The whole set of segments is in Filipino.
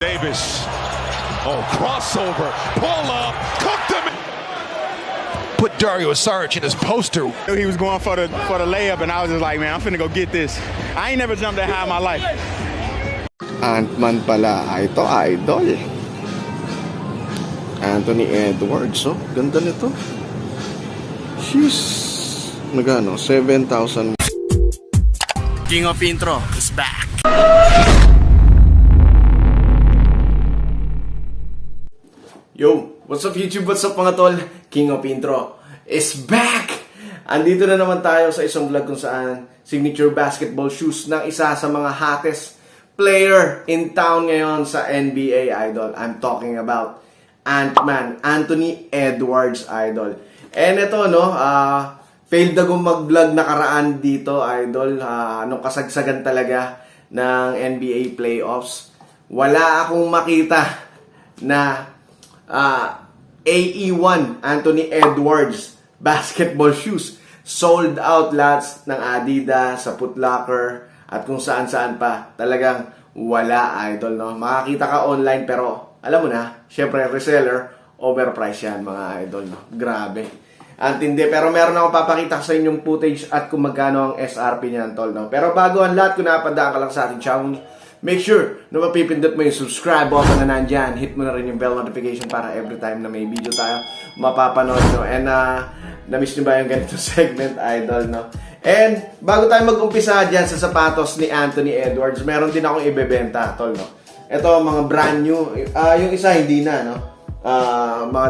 Davis. Oh, crossover. Pull up. Cooked him. Put Dario Saric in his poster. He was going for the for the layup, and I was just like, man, I'm finna go get this. I ain't never jumped that high in my life. Ant-Man pala. Ito, idol. Eh. Anthony Edwards, oh. Ganda nito. She's... Nagano? 7,000. King of Intro is back. What's up YouTube? What's up mga tol? King of Intro is back! Andito na naman tayo sa isang vlog kung saan signature basketball shoes ng isa sa mga hottest player in town ngayon sa NBA Idol. I'm talking about Ant-Man, Anthony Edwards Idol. And ito no, ah failed akong mag-vlog nakaraan dito Idol. Ah, anong kasagsagan talaga ng NBA playoffs. Wala akong makita na ah, AE1 Anthony Edwards basketball shoes. Sold out lahat ng Adidas, sa Foot Locker, at kung saan-saan pa. Talagang wala, idol, no? Makakita ka online, pero alam mo na, syempre, reseller, overpriced yan, mga idol, no? Grabe. Ang tindi. Pero meron ako papakita sa inyong footage at kung magkano ang SRP niyan, tol, no? Pero bago ang lahat, kung ka lang sa ating channel, Make sure na mapipindot mo yung subscribe button na nandyan. Hit mo na rin yung bell notification para every time na may video tayo, mapapanood nyo. And uh, na-miss nyo ba yung ganito segment, idol, no? And bago tayo mag-umpisa dyan sa sapatos ni Anthony Edwards, meron din akong ibebenta, tol, no? Ito, mga brand new. Ah, yung isa, hindi na, no? Ah, mga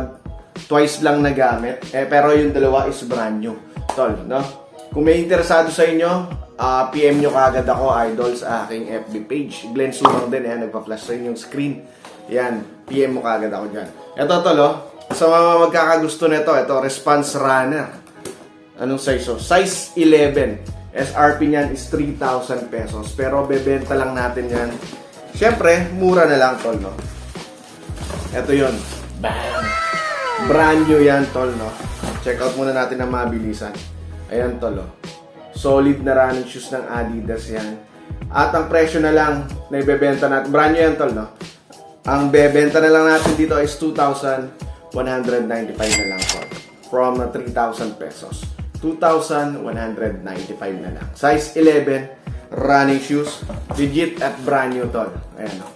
twice lang nagamit. Eh, pero yung dalawa is brand new, tol, no? Kung may interesado sa inyo, ah, PM nyo kagad ako, idol, sa aking FB page. Glenn Sumang din, yan, nagpa-flash sa inyong screen. Yan, PM mo kagad ako dyan. Ito, tol, oh. Sa mga magkakagusto nito, ito, response runner. Anong size? So, size 11. SRP niyan is 3,000 pesos. Pero bebenta lang natin yan. Siyempre, mura na lang, tol, no? Ito yun. Bam! Brand new yan, tol, no? Check out muna natin ang mabilisan. Ayan, tol, oh. Solid na running shoes ng Adidas yan. At ang presyo na lang na ibebenta natin, brand new yan, tol, no? Ang bebenta na lang natin dito is 2,195 na lang, tol. From uh, 3,000 pesos. 2,195 na lang. Size 11, running shoes. Legit at brand new, tol. Ayan, no?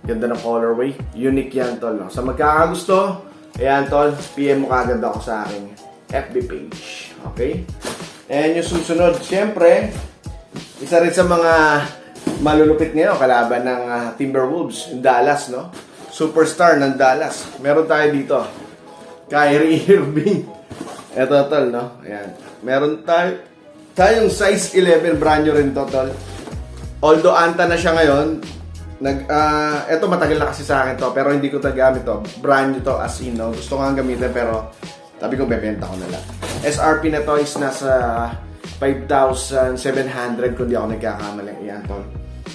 Ganda ng colorway. Unique yan, tol. No? Sa magkakagusto, ayan, tol, PM mo kagad ako sa aking FB page. Okay? And yung susunod, syempre, isa rin sa mga malulupit ngayon, kalaban ng ah, Timberwolves, Dallas, no? Superstar ng Dallas. Meron tayo dito. Kyrie Irving. Ito, tol, no? Ayan. Meron tayo, tayong size 11, brand new rin to, tol. Although anta na siya ngayon, nag ah eto matagal na kasi sa akin to pero hindi ko to gamit to. Brand new to as in no. Gusto ko nga gamitin pero sabi ko bebenta ko na lang. SRP na to is nasa 5,700 kung di ako nagkakamali. Yan tol.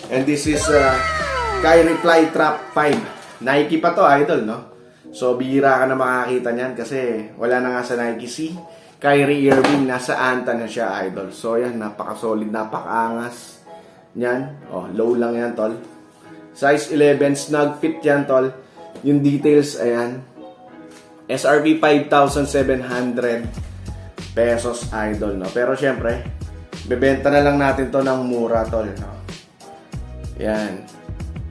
And this is uh, Kyrie Fly Trap 5. Nike pa to idol no. So bihira ka na makakita niyan kasi wala na nga sa Nike C. Kyrie Irving nasa Anta na siya idol. So yan napaka-solid, napaka-angas. Yan. Oh, low lang yan tol. Size 11, snug fit yan, tol. Yung details, ayan. SRP 5,700 pesos, idol, no? Pero syempre, bebenta na lang natin to ng mura, tol, no? Yan.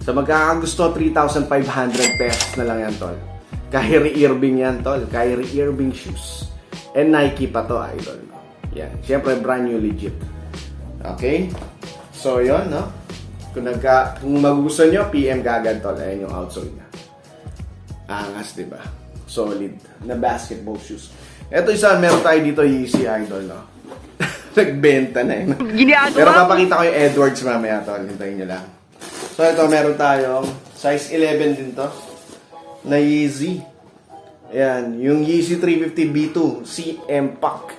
Sa magkakagusto, 3,500 pesos na lang yan, tol. Kyrie Irving yan, tol. Kyrie Irving shoes. And Nike pa to, idol, no? Yan. Syempre, brand new legit. Okay? So, yon no? Kung, nagka, kung magugustuhan nyo, PM kagad tol. Ayan yung outsole niya. Angas, di ba? Solid. Na basketball shoes. Ito isa, meron tayo dito Yeezy Idol, no? Nagbenta na eh. Pero papakita ko yung Edwards mamaya, tol. Hintayin nyo lang. So, ito, meron tayong size 11 din to. Na Yeezy. Ayan, yung Yeezy 350 B2 CM Pack.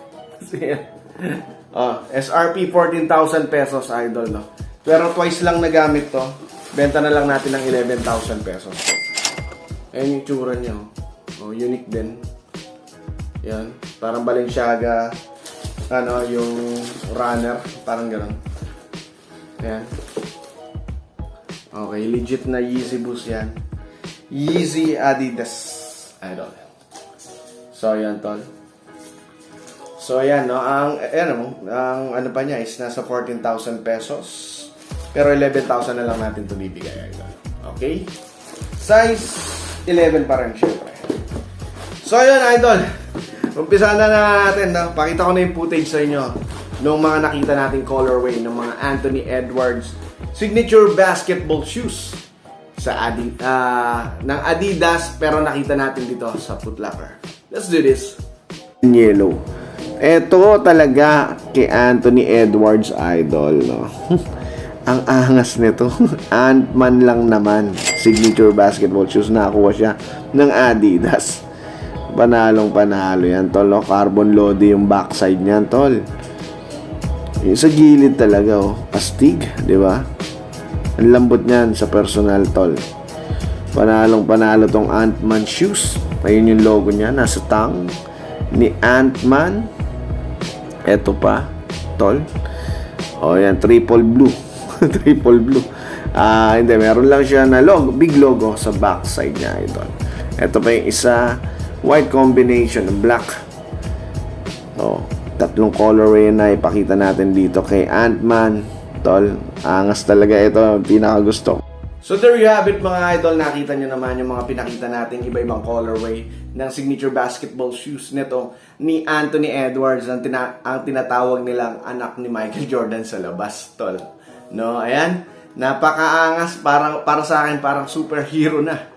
oh, SRP 14,000 pesos, idol, no? Pero twice lang nagamit to. Benta na lang natin ng 11,000 pesos. Ayan yung tsura niya. Oh, unique din. Yan. Parang Balenciaga. Ano, yung runner. Parang gano'n. Ayan. Okay, legit na Yeezy Boost yan. Yeezy Adidas. Idol. So, yan, tol. So, ayan, no? Ang, ayan, mo, ang ano pa niya is nasa 14,000 pesos. Pero 11,000 na lang natin ito bibigay. Okay? Size 11 pa rin, syempre. So, ayun, idol. Umpisa na natin, no? Pakita ko na yung footage sa inyo nung mga nakita nating colorway ng mga Anthony Edwards signature basketball shoes sa Adi, ah, ng Adidas pero nakita natin dito sa Foot Locker. Let's do this. Yellow. Ito talaga kay Anthony Edwards idol, no? Ang angas nito. Ant-Man lang naman. Signature basketball shoes. Nakakuha siya ng Adidas. Panalong panalo yan, tol. No? Carbon load yung backside niyan, tol. Yung sa gilid talaga, oh. Astig, di ba? Ang lambot niyan sa personal, tol. Panalong panalo tong Ant-Man shoes. Ayun yung logo niya. Nasa tang ni Ant-Man. Eto pa, tol. O yan, triple blue. triple blue. Ah, hindi, meron lang siya na logo, big logo sa backside niya, idol. Ito pa yung isa, white combination, black. Oh, tatlong colorway na ipakita natin dito kay Ant-Man. Tol, angas talaga ito, pinaka gusto. So there you have it mga idol, nakita nyo naman yung mga pinakita nating iba-ibang colorway ng signature basketball shoes nito ni Anthony Edwards ang, tina- ang tinatawag nilang anak ni Michael Jordan sa labas, tol. No, ayan, napakaangas, parang, para sa akin parang superhero na.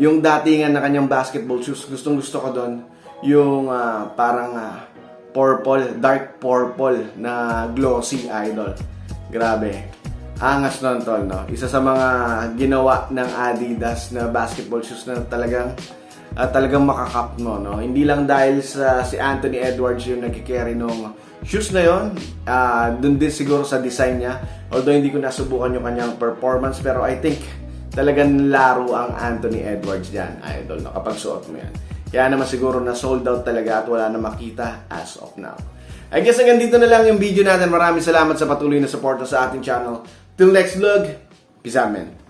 Yung datingan na kanyang basketball shoes, gustong gusto ko doon, yung ah, parang ah, purple, dark purple na glossy idol. Grabe. Angas nun, tol, no? Isa sa mga ginawa ng Adidas na basketball shoes na talagang ah, talagang makakap mo, no? Hindi lang dahil sa si Anthony Edwards yung nagkikerry nung shoes na yon, ah dun din siguro sa design niya. Although hindi ko nasubukan yung kanyang performance, pero I think talagang laro ang Anthony Edwards diyan, idol, no? Kapag suot mo yan. Kaya naman siguro na sold out talaga at wala na makita as of now. I guess hanggang dito na lang yung video natin. Maraming salamat sa patuloy na suporta sa ating channel. Till next vlog, peace out.